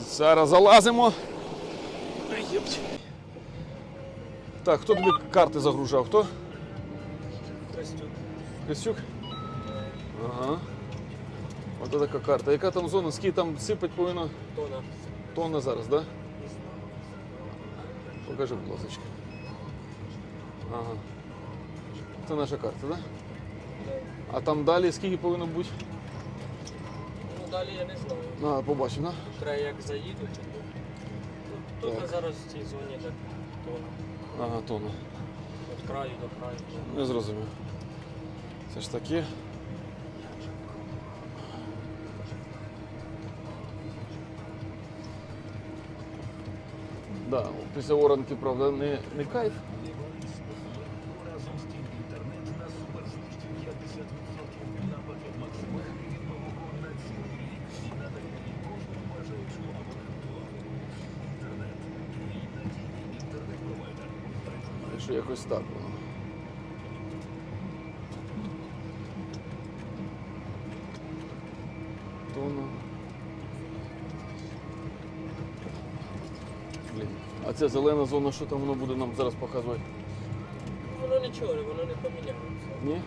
Зараз залазимо. Так, хто тобі карти загружав? Хто? Костюк? Ага. Ось така карта. Яка там зона? Скільки там сипать повинно? Тона. Тонна зараз, так? Да? Покажи, будь ласка. Ага. Це наша карта, так? Да? А там далі скільки повинно бути? Далі я не знаю. А, побачимо, так? Треба як заїду. Тут Так. зараз в цій зоні так тона. Ага, тонна. Від краю до краю. Не зрозумів. Це ж таке. Да, після оранки, правда, не, не кайф. Що якось так воно. Тонна. Блін. А ця зелена зона, що там воно буде нам зараз показувати? Воно нічого, воно не поміняється. Ні?